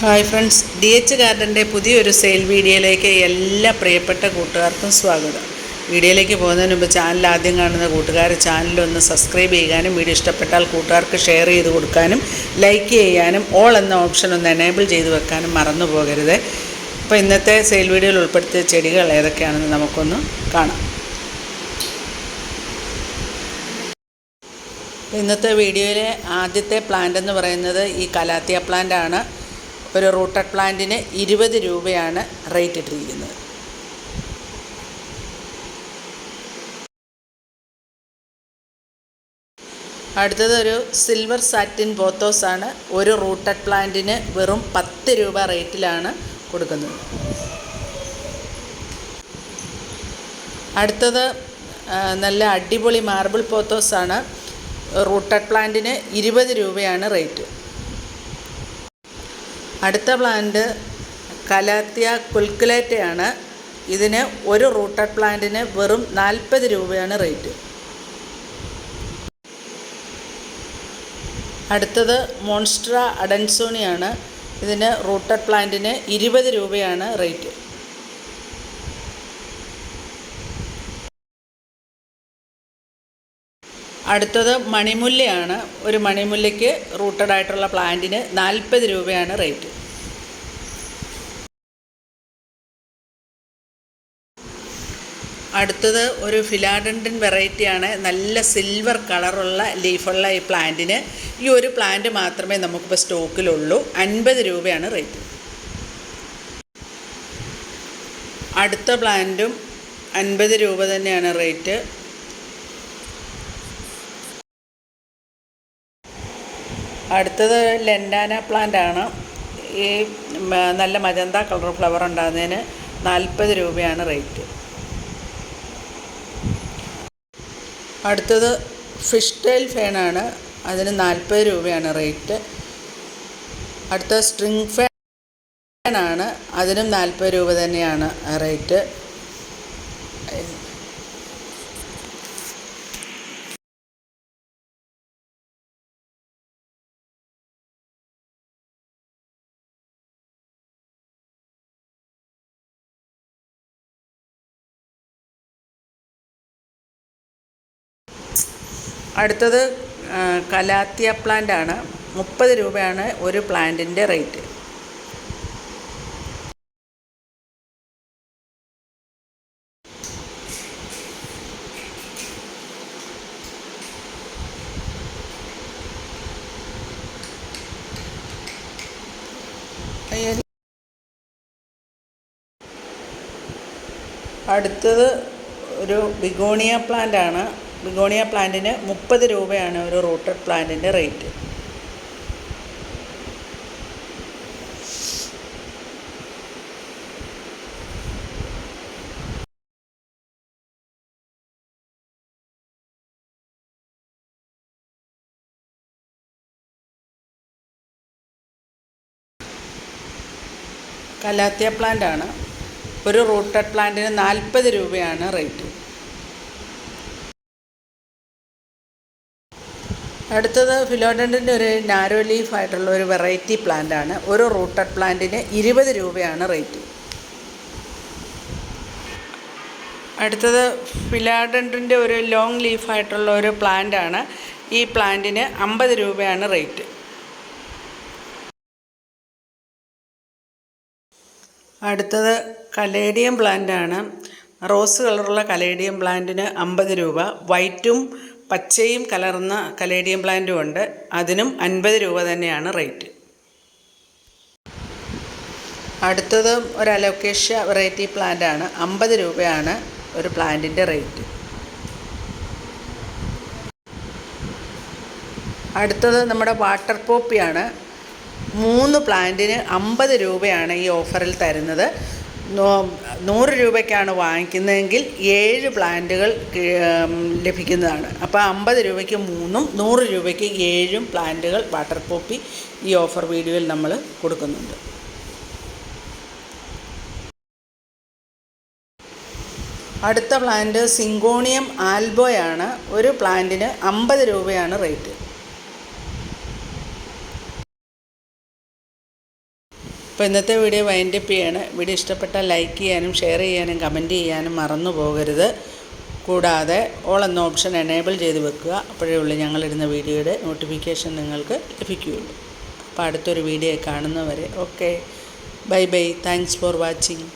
Hi friends D H ഗാർഡന്റെ പുതിയൊരു sale വീഡിയോയിലേക്ക് എല്ലാ പ്രിയപ്പെട്ട കൂട്ടുകാർക്കും സ്വാഗതം. വീഡിയോയിലേക്ക് പോകുന്നതിന് മുമ്പ് ചാനൽ ആദ്യം കാണുന്ന കൂട്ടുകാർ ചാനലൊന്ന് സബ്സ്ക്രൈബ് ചെയ്യാനും വീഡിയോ ഇഷ്ടപ്പെട്ടാൽ കൂട്ടുകാർക്ക് ഷെയർ ചെയ്ത് കൊടുക്കാനും ലൈക്ക് ചെയ്യാനും ഓൾ എന്ന ഓപ്ഷൻ ഒന്ന് എനേബിൾ ചെയ്ത് വെക്കാനും മറന്നു പോകരുത്. അപ്പോൾ ഇന്നത്തെ സെയിൽ വീഡിയോയിൽ ഉൾപ്പെടുത്തിയ ചെടികൾ ഏതൊക്കെയാണെന്ന് നമുക്കൊന്ന് കാണാം. ഇന്നത്തെ വീഡിയോയിലെ ആദ്യത്തെ പ്ലാന്റ് എന്ന് പറയുന്നത് ഈ കലാത്തിയ പ്ലാന്റ് ആണ്. ഒരു റൂട്ടഡ് പ്ലാന്റിന് ഇരുപത് രൂപയാണ് റേറ്റ് ഇട്ടിരിക്കുന്നത്. അടുത്തത് ഒരു സിൽവർ സാറ്റിൻ പോത്തോസ് ആണ്. ഒരു റൂട്ടഡ് പ്ലാന്റിന് വെറും പത്ത് രൂപ റേറ്റിലാണ് കൊടുക്കുന്നത്. അടുത്തത് നല്ല അടിപൊളി മാർബിൾ പോത്തോസ് ആണ്. റൂട്ടഡ് പ്ലാന്റിന് ഇരുപത് രൂപയാണ് റേറ്റ്. അടുത്ത പ്ലാന്റ് കലാത്തിയ കുൽക്കുലേറ്റയാണ്. ഇതിന് ഒരു റൂട്ടഡ് പ്ലാന്റിന് വെറും നാൽപ്പത് രൂപയാണ് റേറ്റ്. അടുത്തത് മോൺസ്ട്ര അഡൻസോണിയാണ്. ഇതിന് റൂട്ടഡ് പ്ലാന്റിന് ഇരുപത് രൂപയാണ് റേറ്റ്. അടുത്തത് മണിമുല്ലയാണ്. ഒരു മണിമുല്ലയ്ക്ക് റൂട്ടഡ് ആയിട്ടുള്ള പ്ലാന്റിന് നാൽപ്പത് രൂപയാണ് റേറ്റ്. അടുത്തത് ഒരു ഫിലാഡൻഡൻ വെറൈറ്റിയാണ്. നല്ല സിൽവർ കളറുള്ള ലീഫുള്ള ഈ പ്ലാന്റിന്. ഈ ഒരു പ്ലാന്റ് മാത്രമേ നമുക്കിപ്പോൾ സ്റ്റോക്കിലുള്ളൂ. അൻപത് രൂപയാണ് റേറ്റ്. അടുത്ത പ്ലാന്റും അൻപത് രൂപ തന്നെയാണ് റേറ്റ്. അടുത്തത് ലെൻഡാന പ്ലാന്റ് ആണ് ഈ നല്ല മജന്ത കളർ ഫ്ലവർ ഉണ്ടാകുന്നതിന് നാൽപ്പത് രൂപയാണ് റേറ്റ്. അടുത്തത് ഫിഷ് ടൈൽ ഫാനാണ്. അതിന് നാൽപ്പത് രൂപയാണ് റേറ്റ്. അടുത്ത സ്ട്രിങ് ഫാൻ ആണ്. അതിനും നാൽപ്പത് രൂപ തന്നെയാണ് റേറ്റ്. അടുത്തത് കലാത്തിയ പ്ലാന്റ് ആണ്. മുപ്പത് രൂപയാണ് ഒരു പ്ലാന്റിന്റെ റേറ്റ് അടുത്തത് ഒരു ബിഗോണിയ പ്ലാന്റ് ആണ്. ബിഗോണിയ പ്ലാന്റിന് മുപ്പത് രൂപയാണ് ഒരു റൂട്ടഡ് പ്ലാന്റിന്റെ റേറ്റ്. കലാത്തിയ പ്ലാന്റ് ആണ് ഒരു റൂട്ടഡ് പ്ലാന്റിന് നാൽപ്പത് രൂപയാണ് റേറ്റ്. അടുത്തത് ഫിലോഡന്റിന്റെ ഒരു നാരോ ലീഫ് ആയിട്ടുള്ള ഒരു വെറൈറ്റി പ്ലാന്റ് ആണ്. ഒരു റൂട്ടഡ് പ്ലാന്റിന് ഇരുപത് രൂപയാണ് റേറ്റ് അടുത്തത് ഫിലാഡന്റിന്റെ ഒരു ലോങ് ലീഫ് ആയിട്ടുള്ള ഒരു പ്ലാന്റ് ആണ്. ഈ പ്ലാന്റിന് അമ്പത് രൂപയാണ് റേറ്റ് അടുത്തത് കലേഡിയം പ്ലാന്റ് ആണ്. റോസ് കളറുള്ള കലേഡിയം പ്ലാന്റിന് അമ്പത് രൂപ. വൈറ്റും പച്ചയും കലർന്ന കലേഡിയം പ്ലാന്റും ഉണ്ട്. അതിനും അൻപത് രൂപ തന്നെയാണ് റേറ്റ്. അടുത്തത് ഒരു അലോക്കേഷ്യ വെറൈറ്റി പ്ലാന്റ് ആണ്. അമ്പത് രൂപയാണ് ഒരു പ്ലാന്റിന്റെ റേറ്റ്. അടുത്തത് നമ്മുടെ വാട്ടർ പോപ്പിയാണ്. മൂന്ന് പ്ലാന്റിന് അമ്പത് രൂപയാണ് ഈ ഓഫറിൽ തരുന്നത്. നൂറ് രൂപയ്ക്കാണ് വാങ്ങിക്കുന്നതെങ്കിൽ ഏഴ് പ്ലാന്റുകൾ ലഭിക്കുന്നതാണ്. അപ്പോൾ അമ്പത് രൂപയ്ക്ക് മൂന്നും നൂറ് രൂപയ്ക്ക് ഏഴും പ്ലാന്റുകൾ വാട്ടർ പോപ്പി ഈ ഓഫർ വീഡിയോയിൽ നമ്മൾ കൊടുക്കുന്നുണ്ട്. അടുത്ത പ്ലാന്റ് സിങ്കോണിയം ആൽബോയാണ്. ഒരു പ്ലാന്റിന് അമ്പത് രൂപയാണ് റേറ്റ്. അപ്പോൾ ഇന്നത്തെ വീഡിയോ വൈൻഡപ്പ് ചെയ്യാണ്. വീഡിയോ ഇഷ്ടപ്പെട്ടാൽ ലൈക്ക് ചെയ്യാനും ഷെയർ ചെയ്യാനും കമന്റ് ചെയ്യാനും മറന്നു പോകരുത്. കൂടാതെ ഓൾ എന്ന ഓപ്ഷൻ എനേബിൾ ചെയ്ത് വെക്കുക. അപ്പോഴേ ഉള്ളൂ ഞങ്ങളിടുന്ന വീഡിയോയുടെ നോട്ടിഫിക്കേഷൻ നിങ്ങൾക്ക് ലഭിക്കുകയുള്ളൂ. അപ്പോൾ അടുത്തൊരു വീഡിയോ കാണുന്നവരെ okay bye bye thanks for watching